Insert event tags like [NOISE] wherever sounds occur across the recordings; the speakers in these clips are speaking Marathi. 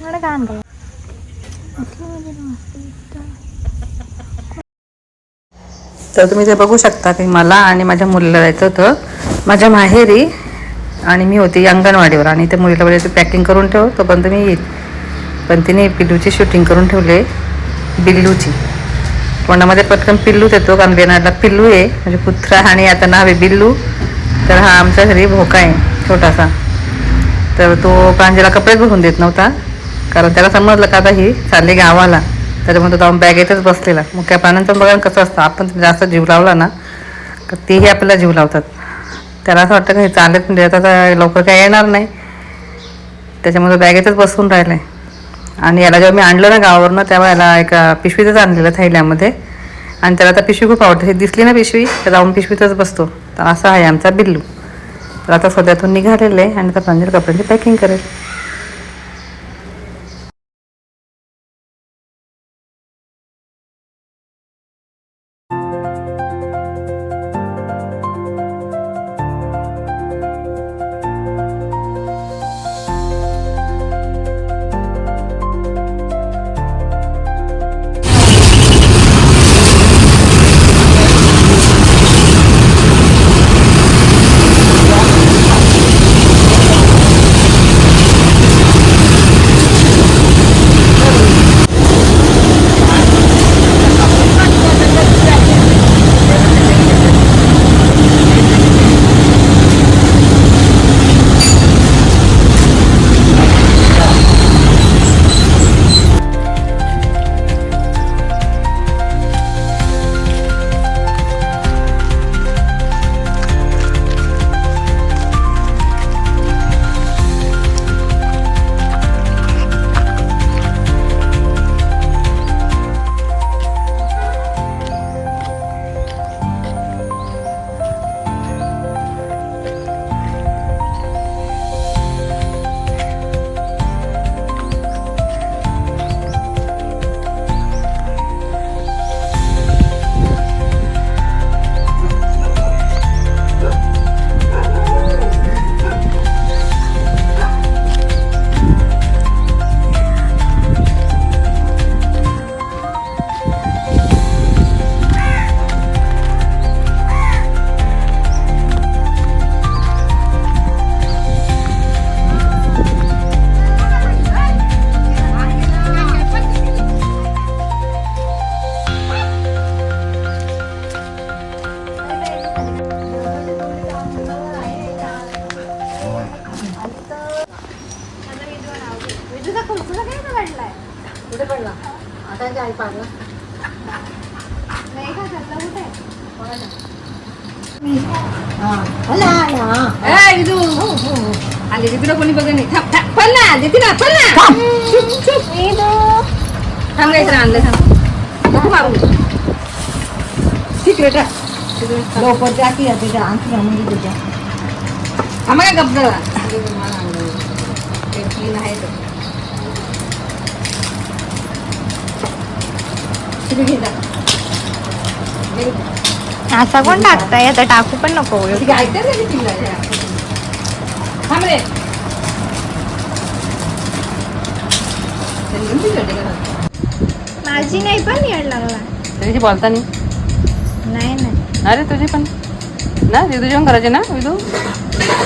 ഇവിടെ കാണണ്ടോ तर तुम्ही ते बघू शकता की मला आणि माझ्या मुलीला जायचं होतं माझ्या माहेरी आणि मी होती अंगणवाडीवर आणि त्या मुलीला म्हणजे पॅकिंग करून ठेव तोपर्यंत मी येईल पण तिने पिल्लूची शूटिंग करून ठेवले बिल्लूची. तोंडामध्ये पटकन पिल्लू देतो कारण बेनाडला पिल्लू आहे म्हणजे कुत्रा आणि आता नाव आहे बिल्लू. तर हा आमच्या घरी भोका आहे छोटासा. तर तो प्रांजेला कपडेच भरून देत नव्हता कारण त्याला समजलं का आता ही चालली गावाला. त्याच्यामुळे तो जाऊन बॅगेतच बसलेला. मग त्या प्राण्यांचं बघा कसं असतं आपण जास्त जीव लावला ना तर तेही आपल्याला जीव लावतात. त्याला असं वाटतं की हे चालत म्हणजे आता लवकर काय येणार नाही. त्याच्यामुळे बॅगेतच बसून राहिलं आहे आणि याला जेव्हा मी आणलं ना गावावरनं तेव्हा याला एका पिशवीतच आणलेलं थैल्यामध्ये. आणि त्याला आता पिशवी खूप आवडते. हे दिसली ना पिशवी तर जाऊन पिशवीतच बसतो. तर असा आहे आमचा बिल्लू. तर आता सध्यातून निघालेलं आहे आणि आता प्रांजल कपड्यांची पॅकिंग करेल. कुठे पडला आता आई पाडला आले तिकडं कोणी बघ नाही थांब थांब पळ ना देते ना पळ ना चुप चुप थांब गायचं आणलं थांब नको मारू ठीक आहे बेटा लोपरच्या की त्याच्या अंतरामध्ये त्याच्या आम्हाला काय गप्प झाला तीन आहे असा कोण टाकताय? आता टाकू पण नको ती. माझी नाही पण येड लागला. त्याची बोलता नाही? नाही नाही. अरे तुझी पण. ना विदू जेवण करायचे ना विदू?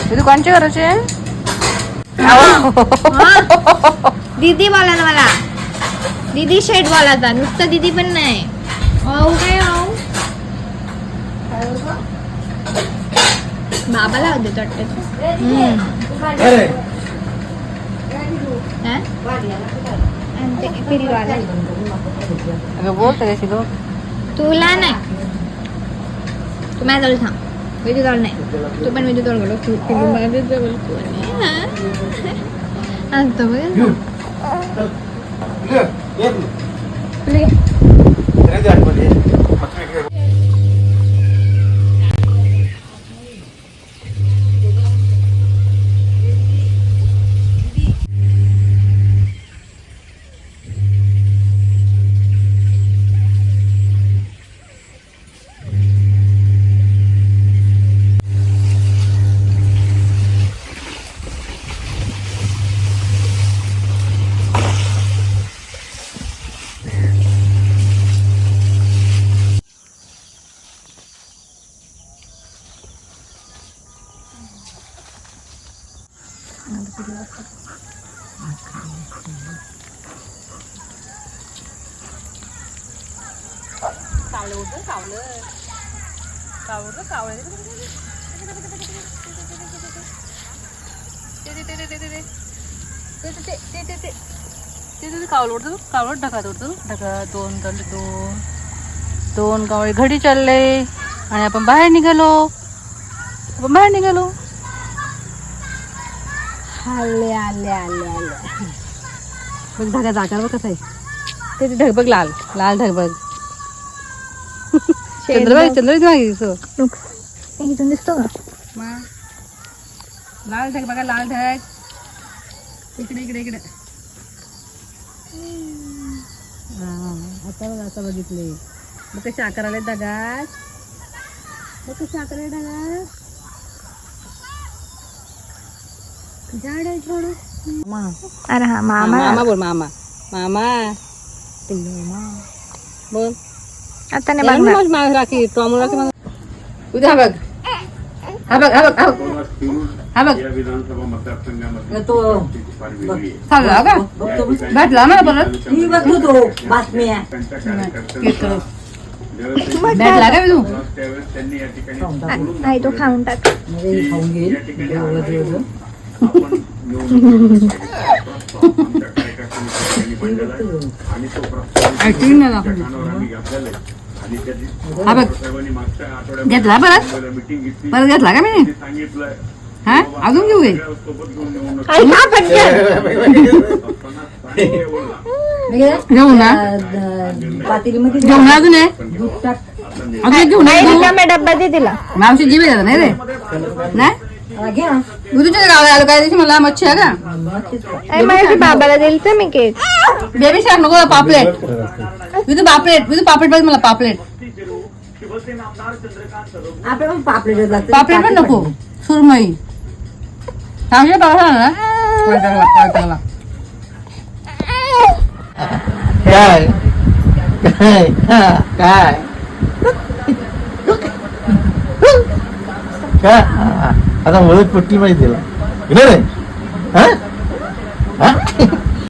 विदू कोणचे करायचे? दीदी बोला ना मला. दीदी शेट बोलायचा नुसतं दीदी पण नाही औ काय औ बाबाला देतो वाटतं हा? तुला नाही तू माझ्या जवळ थांब विजू जवळ नाही तू पण विजू जवळ गेलो तू पिल्लू माझ्या जवळ कोण आहे? हा? आता बघ एवढं कावलं कावलं कावलं ते? कावलं उडतो कावळत ढकात उडतो ढका दोन कावले दोन. दोन कावळे. घडी चालले. आणि आपण बाहेर निघालो. आपण बाहेर निघालो. आले आले आले आले. बघ धागा जागा बघ कसं आहे. ते ढगबग लाल. लाल ढगबग. बघ चंद्र बघ चंद्र मागे दिसतो इथून दिसतो का? मग लाल ढग बघा लाल ढग. इकडे इकडे इकडे. हा, आता बघ आता बघितले. मग कसे आकार आले ढगात. मग आले ढगात. झाड आहे थोडं. मामा अरे हा मामा. मामा बोल मामा. मामा. बोल. आता ने नाही मग माझी राखी टॉमोला उद्या बघ. हा बघ हा बघ हा बघ. हा बघ. तो खाल्ला का भेटला मला परत. मी बघतो तो बातम्या. भेटला का तू. नाही तो खाऊन टाक. खाऊन घेईल [LAUGHS] घेतला परत परत घेतला. का मी हा? अजून घेऊ घेऊ ना. घेऊ ना. अजून अजून घेऊ. ना. डब्बा दे तिला. मावशी जीवे नाही रे. नाही? गुरुजी गावाला काय द्यायची मला मच्छी आहे का? माझ्या बाबाला दिल तर मी केक. बेबी शार्क नको पापलेट. विथ पापलेट. विथ पापलेट पाहिजे मला पापलेट. पापलेट पण नको. सुरमई. चांगले पावसाला काय? काय? काय? काय ಅದ ಒಳಗೆ ಕೊಟ್ಟಿಲ್ವ ಇದೆಯಲ್ಲ ಇನ್ನೇ